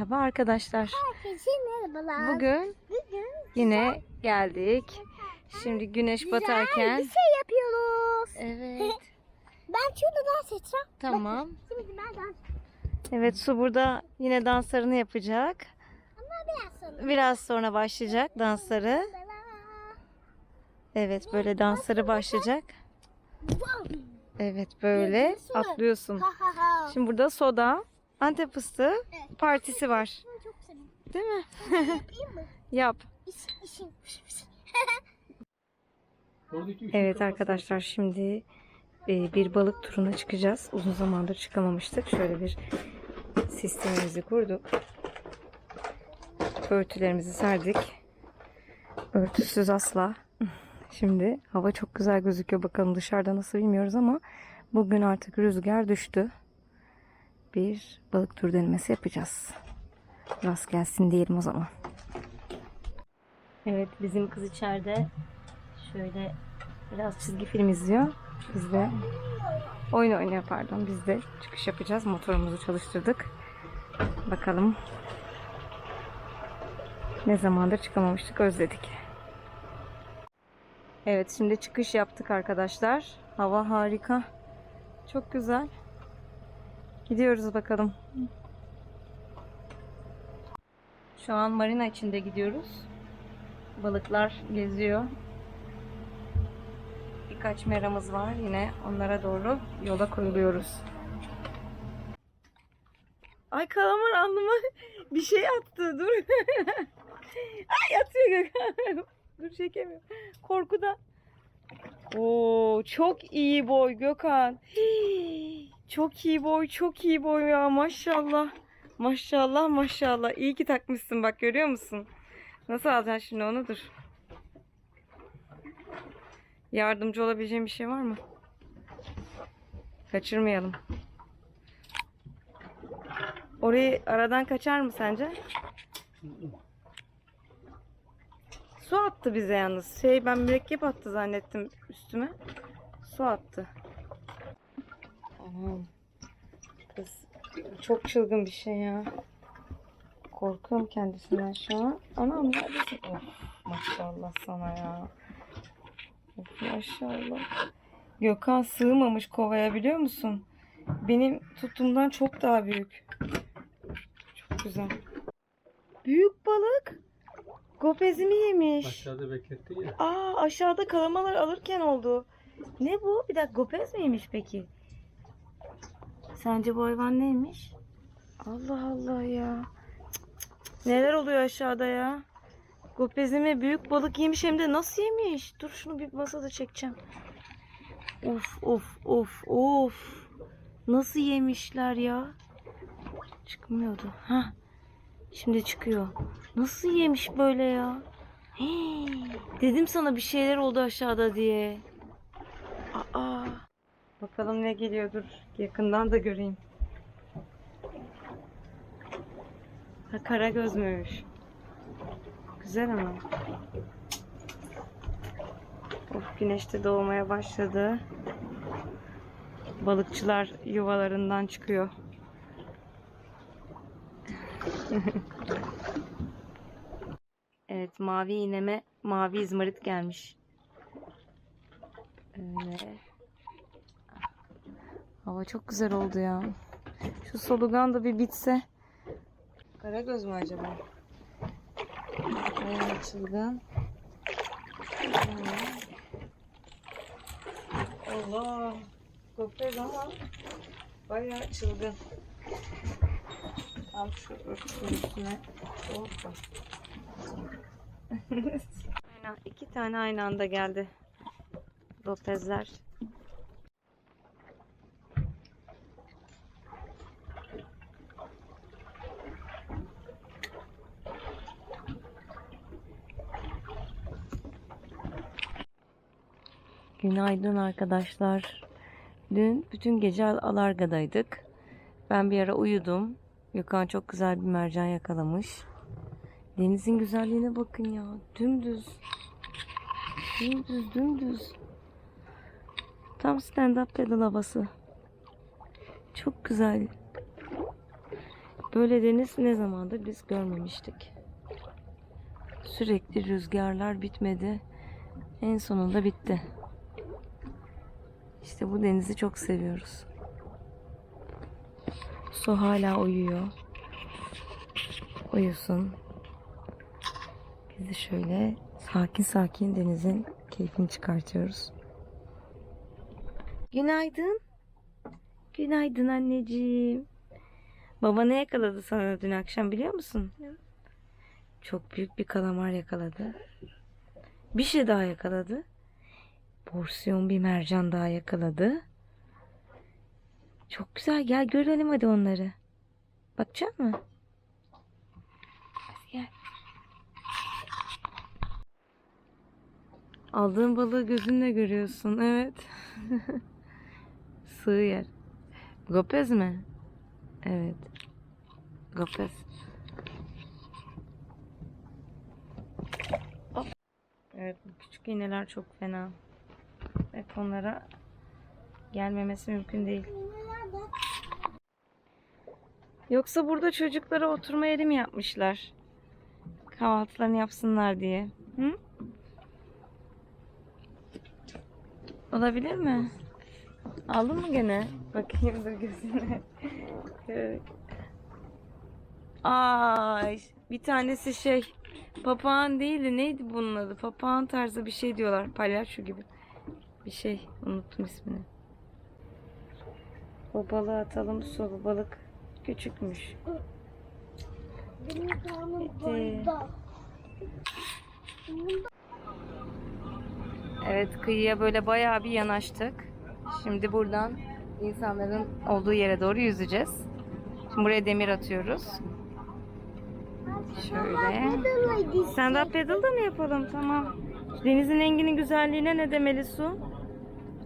Merhaba arkadaşlar. Herkese merhabalar. Bugün Bugün yine geldik. Şimdi güneş güzel batarken. bir şey yapıyoruz. Evet. Ben şurada dans edeceğim. Tamam. Şimdi ben dans Evet su burada yine danslarını yapacak. Ama biraz sonra. Biraz sonra başlayacak dansları. Evet böyle dansları başlayacak. Evet böyle atlıyorsun. Şimdi burada soda, antep fıstığı Evet. partisi var. Çok seviyorum. Değil mi? Yapayım mı? Yap. İşin. Evet arkadaşlar şimdi e, bir balık turuna çıkacağız. Uzun zamandır çıkamamıştık. Şöyle bir sistemimizi kurduk. Örtülerimizi serdik. Örtüsüz asla. Şimdi hava çok güzel gözüküyor. Bakalım dışarıda nasıl bilmiyoruz ama bugün artık rüzgar düştü. Bir balık tur denemesi yapacağız. Rast gelsin diyelim o zaman. Evet bizim kız içeride şöyle biraz çizgi film izliyor. Biz de oyun oynuyor pardon. Biz de çıkış yapacağız. Motorumuzu çalıştırdık. Bakalım ne zamandır çıkamamıştık özledik. Evet şimdi çıkış yaptık arkadaşlar. Hava harika. Çok güzel. Gidiyoruz bakalım. Şu an marina içinde gidiyoruz. Balıklar geziyor. Birkaç meramız var yine onlara doğru yola koyuluyoruz. Ay kalamar alnıma bir şey attı dur. Ay atıyor Gökhan. dur çekemiyorum. Korkudan. Oo çok iyi boy Gökhan. Hii, Çok iyi boy, çok iyi boy ya maşallah. Maşallah maşallah. İyi ki takmışsın bak görüyor musun? Nasıl alacaksın şimdi onu dur. Yardımcı olabileceğim bir şey var mı? Kaçırmayalım. Orayı aradan kaçar mı sence? Su attı bize yalnız. Şey ben mürekkep attı zannettim üstüme. Su attı. Tamam. Kız çok çılgın bir şey ya. Korkuyorum kendisinden şu an. Anam neredesin? Of maşallah sana ya. Of maşallah. Gökhan sığmamış kovaya biliyor musun? Benim tuttuğumdan çok daha büyük. Çok güzel. Büyük balık. Gopezimi yemiş. Aşağıda bekletti ya. Aa aşağıda kalamalar alırken oldu. Ne bu? Bir dakika gopez miymiş peki? Sence bu hayvan neymiş? Allah Allah ya. Neler oluyor aşağıda ya? Gopezimi büyük balık yemiş hem de nasıl yemiş? Dur şunu bir masada çekeceğim. Of of of of. Nasıl yemişler ya? Çıkmıyordu. Ha. Şimdi çıkıyor. Nasıl yemiş böyle ya? Hii, dedim sana bir şeyler oldu aşağıda diye. Bakalım ne geliyordur. Yakından da göreyim. Ha kara gözmüş. Güzel ama. Of güneş de doğmaya başladı. Balıkçılar yuvalarından çıkıyor. Evet mavi iğneme mavi izmarit gelmiş. Öyle. Hava çok güzel oldu ya. Şu solugan da bir bitse. Karagöz mü acaba? Evet çılgın. Allah. Kopez ama bayağı çılgın. Al şu örtüsün üstüne. Hoppa. İki tane aynı anda geldi. Lopezler. Günaydın arkadaşlar. Dün bütün gece Alarga'daydık. Ben bir ara uyudum. Gökhan çok güzel bir mercan yakalamış. Denizin güzelliğine bakın ya. Dümdüz. Dümdüz dümdüz. Tam stand up pedal havası. Çok güzel. Böyle deniz ne zamandır biz görmemiştik. Sürekli rüzgarlar bitmedi. En sonunda bitti. İşte bu denizi çok seviyoruz. Su hala uyuyor. Uyusun. Biz de şöyle sakin sakin denizin keyfini çıkartıyoruz. Günaydın. Günaydın anneciğim. Baba ne yakaladı sana dün akşam biliyor musun? Çok büyük bir kalamar yakaladı. Bir şey daha yakaladı. Porsiyon bir mercan daha yakaladı. Çok güzel. Gel görelim hadi onları. Bakacak mı? Gel. Aldığın balığı gözünle görüyorsun. Evet. Sığ yer. Gopez mi? Evet. Gopez. Evet bu küçük iğneler çok fena. Evet onlara gelmemesi mümkün değil. Yoksa burada çocuklara oturma yeri mi yapmışlar? Kahvaltılarını yapsınlar diye. Hı? Olabilir mi? Aldın mı gene? Bakayım dur gözüne. Ay, bir tanesi şey papağan değildi. Neydi bunun adı? Papağan tarzı bir şey diyorlar. Palyaço gibi. Bir şey. Unuttum ismini. O balığı atalım su. Bu balık küçükmüş. Evet kıyıya böyle bayağı bir yanaştık. Şimdi buradan insanların olduğu yere doğru yüzeceğiz. Şimdi buraya demir atıyoruz. Şöyle. Stand up paddle da mı yapalım? Tamam. Denizin renginin güzelliğine ne demeli su?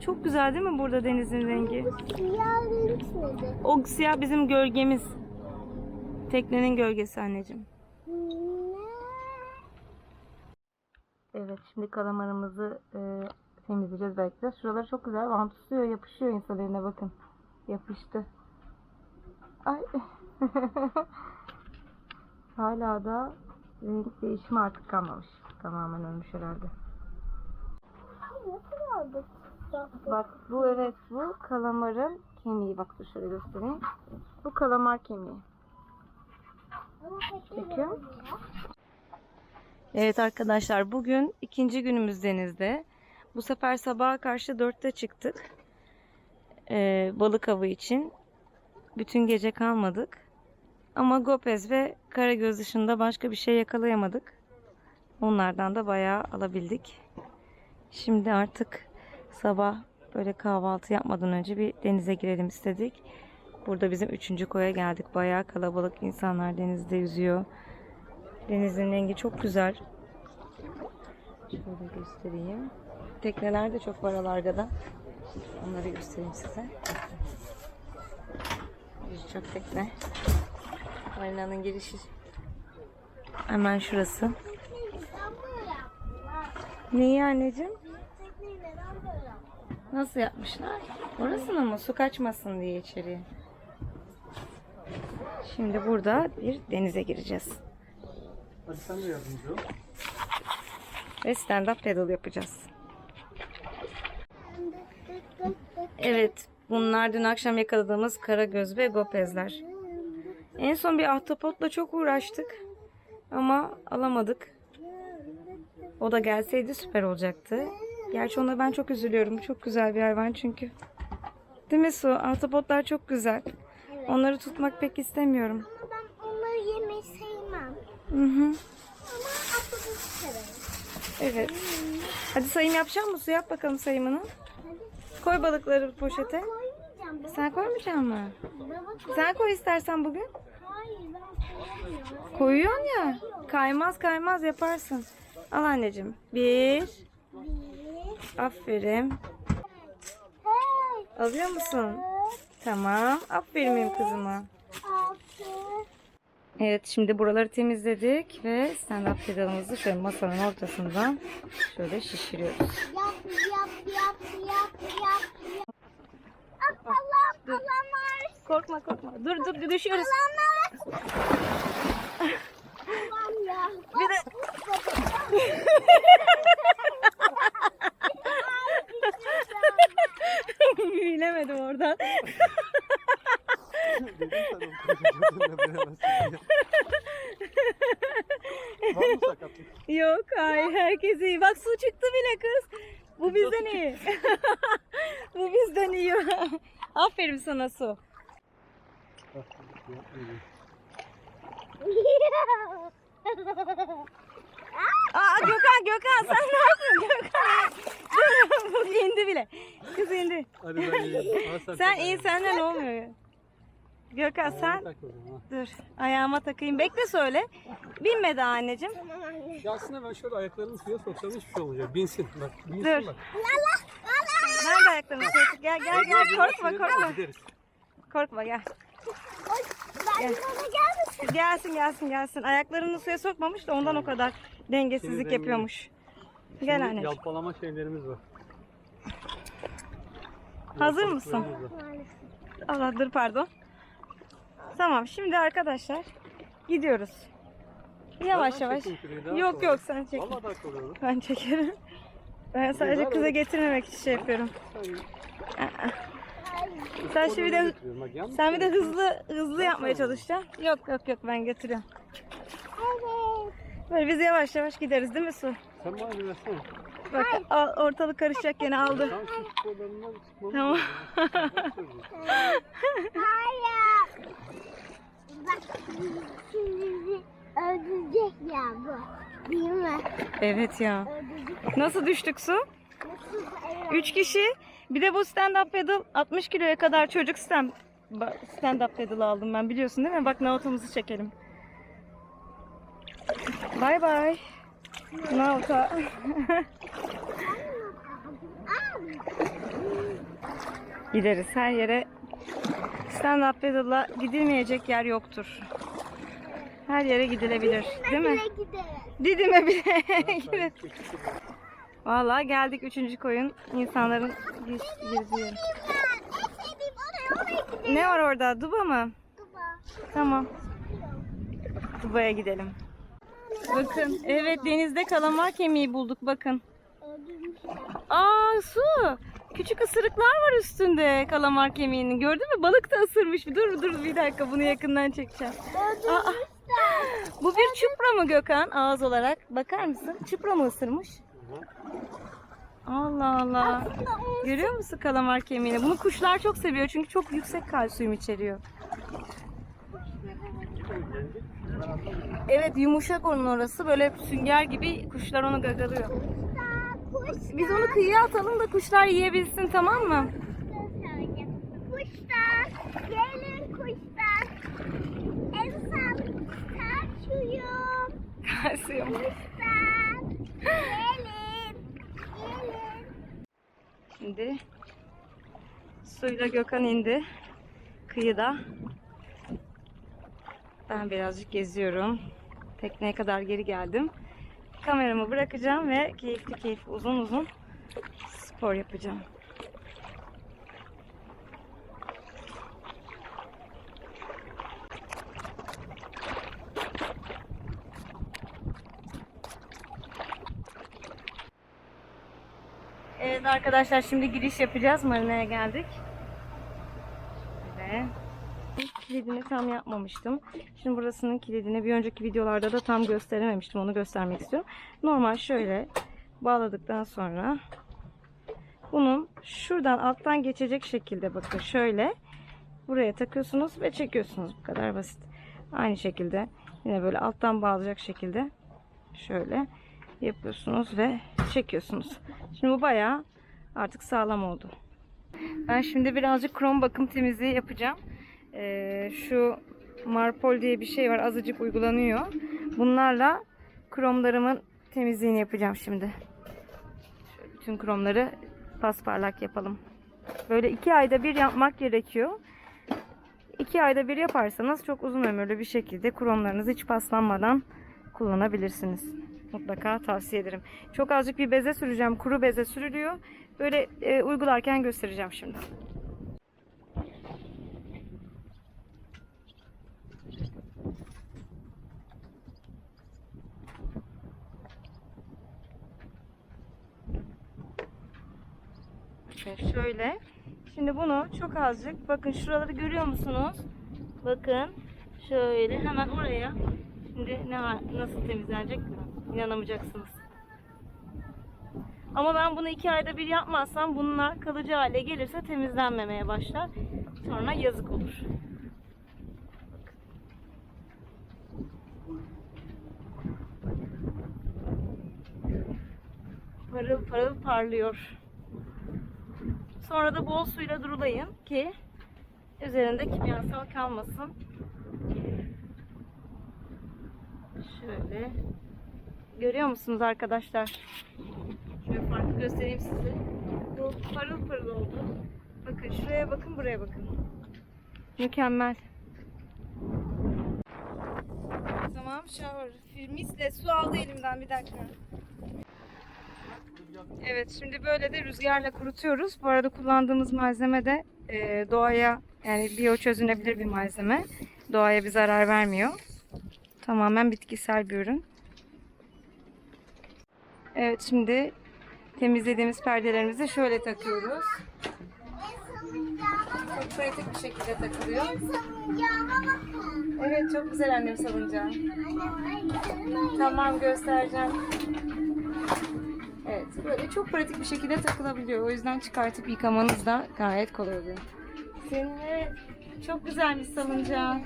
Çok güzel değil mi burada denizin rengi? Siyah renk nedir? O siyah bizim gölgemiz. Teknenin gölgesi anneciğim. Ne? Evet şimdi kalamarımızı e, temizleyeceğiz belki de. Şuraları çok güzel. Bant tutuyor, yapışıyor insan eline bakın. Yapıştı. Ay. Hala da renk değişimi artık kalmamış. Tamamen ölmüş herhalde. Nasıl aldık? Bak bu evet bu kalamarın kemiği. Bak dur şöyle göstereyim. Bu kalamar kemiği. Çekiyor. Evet arkadaşlar bugün ikinci günümüz denizde. Bu sefer sabaha karşı dörtte çıktık. Ee, balık avı için. Bütün gece kalmadık. Ama Gopez ve Karagöz dışında başka bir şey yakalayamadık. Onlardan da bayağı alabildik. Şimdi artık sabah böyle kahvaltı yapmadan önce bir denize girelim istedik. Burada bizim üçüncü koya geldik. Bayağı kalabalık insanlar denizde yüzüyor. Denizin rengi çok güzel. Şöyle göstereyim. Tekneler de çok var alargada. Onları göstereyim size. Birçok tekne. Marina'nın girişi hemen şurası. Neyi anneciğim? Nasıl yapmışlar? Orasını mı? Su kaçmasın diye içeriye. Şimdi burada bir denize gireceğiz. Hadi sen de yardımcı ol. Ve stand-up paddle yapacağız. Evet, bunlar dün akşam yakaladığımız karagöz ve gopezler. En son bir ahtapotla çok uğraştık ama alamadık. O da gelseydi süper olacaktı. Gerçi ona ben çok üzülüyorum. Çok güzel bir hayvan çünkü. Değil mi Su? Ahtapotlar çok güzel. Onları tutmak pek istemiyorum. Ama ben onları yemeyi sevmem. Hı hı. Ama atladı severim. Evet. Hadi sayım yapacak mısın? Su yap bakalım sayımını. Koy balıkları poşete. Koymayacağım. Baba, Sen koymayacak mısın? baba. Sen koy istersen bugün. Hayır ben koyamıyorum. Koyuyorsun ya. Kaymaz kaymaz yaparsın. Al anneciğim. Bir. Bir. Aferin. Alıyor musun? Tamam. Aferin benim kızıma. Evet şimdi buraları temizledik ve stand-up pedalımızı şöyle masanın ortasından şöyle şişiriyoruz. Yap yap yap yap yap. yap. Allah kalamar korkma korkma. Dur dur düşüyoruz. Allah'ım ya. Bir de bilemedim oradan. Dedim sana koşuculuğunu bilemezsin diye. Var mı sakatlık? Yok hayır herkes iyi. Bak su çıktı bile kız. Bu bizden iyi. Bu bizden iyi. Aferin sana su. Aa Gökhan Gökhan sen ne yapıyorsun Gökhan? Dur bu indi bile. Kız indi. Hadi ben iyiyim. Ama Sen iyi senden olmuyor. Gökhan Ayağını sen tak o zaman, dur ayağıma takayım. Bekle söyle. Binme daha anneciğim. Ya aslında ben şöyle ayaklarımı suya soksam hiçbir şey olmayacak. Binsin bak. Binsin Dur. bak. Ben de ayaklarımı çektim. Gel gel gel korkma korkma. Gideriz. Korkma gel. Ben Gel. bana gelmesin. Gelsin gelsin gelsin. Ayaklarını suya sokmamış da ondan o kadar dengesizlik yapıyormuş. Gel anneciğim. Yalpalama şeylerimiz var. Hazır mısın? Var. Allah dur pardon. Tamam şimdi arkadaşlar gidiyoruz. Yavaş Ben yavaş. çekeyim şurayı, daha Yok kolay. yok sen çek. Vallahi daha kolay olur. Ben çekerim. Ben sadece kıza getirmemek için şey yapıyorum. Sen, şimdi de. Bak, yanlış sen bir de hızlı hızlı yapmaya çalışacaksın. Yok yok yok ben götürüyorum. Evet. Böyle biz yavaş yavaş gideriz değil mi Su? Sen bana bir versene. Bak al- ortalık karışacak gene aldı. Sen şu sporlarından çıkmamız Tamam. Hayır. Bak öldürecek ya bu. Değil mi? Evet ya. Öldürecek. Nasıl düştük Su? Nasıl? 3 kişi. Bir de bu stand up paddle 60 kiloya kadar çocuk stand stand up paddle aldım ben biliyorsun değil mi? Bak Naoto'muzu çekelim. Bay bay. Naoto. Gideriz her yere. Stand up paddle'la gidilmeyecek yer yoktur. Her yere gidilebilir. Değil mi? Didim'e bile gideriz. Vallahi geldik üçüncü koyun. İnsanların gidelim. Ne var orada? Duba mı? Duba. Tamam. Duba'ya gidelim. Bakın. Evet denizde kalamar kemiği bulduk bakın. Aa su. Küçük ısırıklar var üstünde kalamar kemiğinin. Gördün mü? Balık da ısırmış. Dur dur bir dakika bunu yakından çekeceğim. Aa, bu bir çupra mı Gökhan ağız olarak? Bakar mısın? Çupra mı ısırmış? Allah Allah. Görüyor musun kalamar kemiğini? Bunu kuşlar çok seviyor çünkü çok yüksek kalsiyum içeriyor. Evet yumuşak onun orası. Böyle sünger gibi kuşlar onu gagalıyor. Biz onu kıyıya atalım da kuşlar yiyebilsin tamam mı? Kuşlar, gelin Gelin. Şimdi suyla Gökhan indi kıyıda. Ben birazcık geziyorum. Tekneye kadar geri geldim. Kameramı bırakacağım ve keyifli keyifli uzun uzun spor yapacağım. Evet arkadaşlar şimdi giriş yapacağız. Marina'ya geldik. Ve kilidini tam yapmamıştım. Şimdi burasının kilidini bir önceki videolarda da tam gösterememiştim. Onu göstermek istiyorum. Normal şöyle bağladıktan sonra bunun şuradan alttan geçecek şekilde bakın şöyle buraya takıyorsunuz ve çekiyorsunuz. Bu kadar basit. Aynı şekilde yine böyle alttan bağlayacak şekilde şöyle yapıyorsunuz ve çekiyorsunuz. Şimdi bu bayağı artık sağlam oldu. Ben şimdi birazcık krom bakım temizliği yapacağım. Ee, şu Marpol diye bir şey var. Azıcık uygulanıyor. Bunlarla kromlarımın temizliğini yapacağım şimdi. Şöyle bütün kromları pasparlak yapalım. Böyle iki ayda bir yapmak gerekiyor. İki ayda bir yaparsanız çok uzun ömürlü bir şekilde kromlarınızı hiç paslanmadan kullanabilirsiniz. Mutlaka tavsiye ederim. Çok azıcık bir beze süreceğim. Kuru beze sürülüyor. Böyle e, uygularken göstereceğim şimdi. Şöyle. Şimdi bunu çok azıcık bakın şuraları görüyor musunuz? Bakın şöyle hemen oraya şimdi ne var nasıl temizlenecek inanamayacaksınız. Ama ben bunu iki ayda bir yapmazsam bunlar kalıcı hale gelirse temizlenmemeye başlar. Sonra yazık olur. Parıl parıl parlıyor. Sonra da bol suyla durulayın ki üzerinde kimyasal kalmasın. Şöyle. Görüyor musunuz arkadaşlar? Şöyle farklı göstereyim size. Bu parıl parıl oldu. Bakın şuraya bakın buraya bakın. Mükemmel. Tamam shower. Misle su aldı elimden bir dakika. Evet şimdi böyle de rüzgarla kurutuyoruz. Bu arada kullandığımız malzeme de e, doğaya yani biyo çözünebilir bir malzeme. Doğaya bir zarar vermiyor. Tamamen bitkisel bir ürün. Evet şimdi temizlediğimiz perdelerimizi şöyle takıyoruz. Çok pratik bir şekilde takılıyor. Evet çok güzel annem salıncağı. Tamam göstereceğim. Evet böyle çok pratik bir şekilde takılabiliyor. O yüzden çıkartıp yıkamanız da gayet kolay oluyor. Senin evet, çok güzelmiş salıncağın.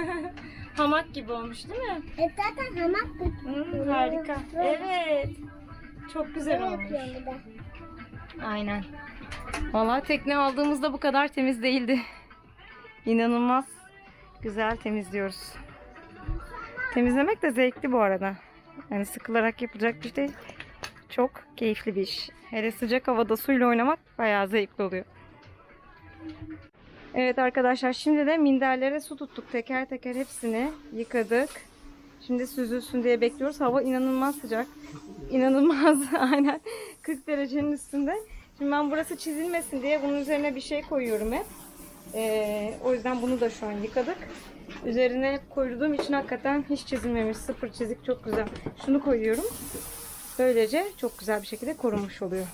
Hamak gibi olmuş değil mi? E zaten hamak Hmm, harika. Evet. Çok güzel olmuş. Aynen. Vallahi tekne aldığımızda bu kadar temiz değildi. İnanılmaz güzel temizliyoruz. Temizlemek de zevkli bu arada. Yani sıkılarak yapılacak bir şey değil. Çok keyifli bir iş. Hele sıcak havada suyla oynamak bayağı zevkli oluyor. Evet arkadaşlar şimdi de minderlere su tuttuk. Teker teker hepsini yıkadık. Şimdi süzülsün diye bekliyoruz. Hava inanılmaz sıcak. İnanılmaz aynen 40 derecenin üstünde. Şimdi ben burası çizilmesin diye bunun üzerine bir şey koyuyorum hep. Ee, o yüzden bunu da şu an yıkadık. Üzerine koyduğum için hakikaten hiç çizilmemiş. Sıfır çizik çok güzel. Şunu koyuyorum. Böylece çok güzel bir şekilde korunmuş oluyor.